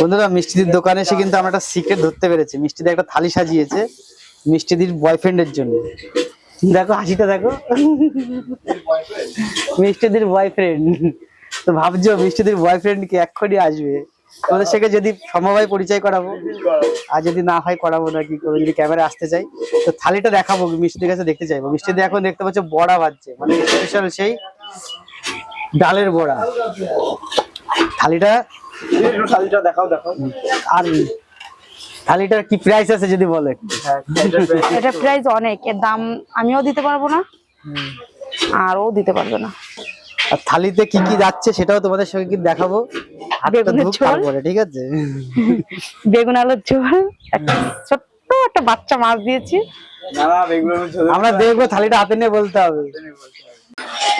বন্ধুরা, মিষ্টিদির দোকানে এসে কিন্তু আমরা একটা সিক্রেট ধরতে পেরেছি। মিষ্টিদি একটা থালি সাজিয়েছে মিষ্টিদির বয়ফ্রেন্ডের জন্য। দেখো, হাসিটা দেখো। মিষ্টিদির বয়ফ্রেন্ড তো ভাবছ, মিষ্টিদির বয়ফ্রেন্ড কি এক্ষুনি আসবে? তোমাদের সাথে যদি সম্ভব হয় পরিচয় করাবো, আর যদি না হয় করাবো না কি করব, যদি ক্যামেরা আসতে চাই, তো থালিটা দেখাবো, মিষ্টিদের কাছে দেখতে চাইব। মিষ্টিদি এখন দেখতে পাচ্ছ বড়া বাজছে মানে স্পেশাল সেই ডালের বড়া। থালিটা থালিটা দেখাও দেখাও। আর থালিটার কি প্রাইস আছে যদি বলে? এটা প্রাইস অনেক এর দাম আমিও দিতে পারব না। আর ও দিতে পারবে না। আর থালিতে কি কি যাচ্ছে সেটাও তোমাদের সঙ্গে কিন্তু দেখাবো। বেগুনের ঝোল। ঠিক আছে? বেগুন আলুর ঝোল। একটা ছোট্ট একটা বাচ্চা মাছ দিয়েছি। না না বেগুন ঝোলে আমরা দেখব থালিটা হাতে নিয়ে বলতে হবে।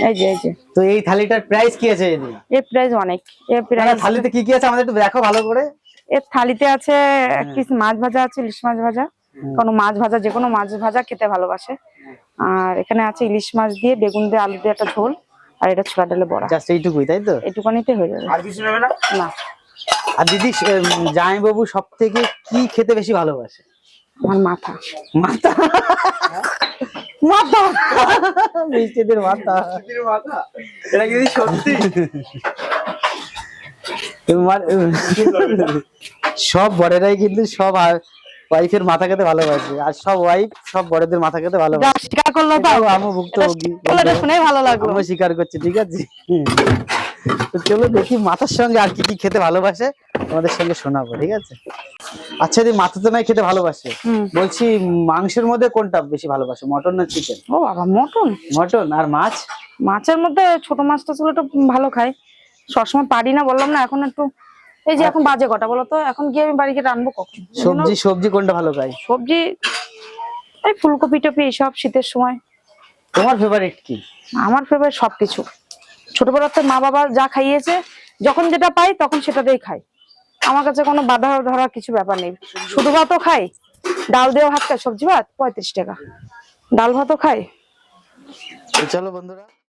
এই যে এই যে। তো এই থালিটার প্রাইস কি আছে এদিকে? এর প্রাইস অনেক। এর মানে প্রাইস থালিতে কি কি আছে? আমাদের একটু দেখো ভালো করে। এর থালিতে আছে এক পিস মাছ ভাজা আছে ইলিশ মাছ ভাজা। কোনো মাছ ভাজা যে কোনো মাছ ভাজা খেতে ভালোবাসে। আর এখানে আছে ইলিশ মাছ দিয়ে বেগুন দিয়ে আলু দিয়ে একটা ঝোল। আর এটা ছোলা ডালে বড়া। জাস্ট এইটুকুই তাই তো? এটুকানিতে হয়ে যাবে। আর কিছু নেবে না? না। আর দিদি জামাইবাবু সব থেকে কি খেতে বেশি ভালোবাসে? আমার মাথা। মাথা? মাথা। মিষ্টিদের মাথা। মাথা। এটা কি সত্যি? তোমার সব বড়েরাই কিন্তু সব ওয়াইফের মাথা খেতে ভালোবাসে। আর সব ওয়াইফ সব বড়দের মাথা খেতে ভালোবাসে। স্বীকার করল তো। আমি ভুক্তভোগী। শুনে ভালো লাগল। আমিও স্বীকার করছি ঠিক আছে? তো চলো দেখি মাথার সঙ্গে আর কি কি খেতে ভালোবাসে। তোমাদের সঙ্গে শোনাবো ঠিক আছে? আচ্ছা দি মাথা তো নাই খেতে ভালোবাসে। বলছি মাংসের মধ্যে কোনটা বেশি ভালোবাসে মটন না চিকেন ও বাবা মটন? মটন আর মাছ? মাছের মধ্যে ছোট মাছটা ছিল একটু ভালো খাই সবসময় পারি না বললাম না এখন একটু এই যে এখন বাজে কটা বলো তো? এখন গিয়ে আমি বাড়ি গিয়ে রান্নবো কখন? সবজি সবজি কোনটা ভালো খায়? সবজি এই ফুলকপি টপি এইসব শীতের সময়। তোমার ফেভারিট কি? আমার ফেভারিট সবকিছু। ছোটবেলাতে মা বাবা যা খাইয়েছে যখন যেটা পাই তখন সেটাতেই খাই আমার কাছে কোনো বাধা ধরার কিছু ব্যাপার নেই। শুধু ভাতও খাই, ডাল দিয়েও ভাত সবজি ভাত পঁয়ত্রিশ টাকা। ডাল ভাতও খাই। চলো বন্ধুরা।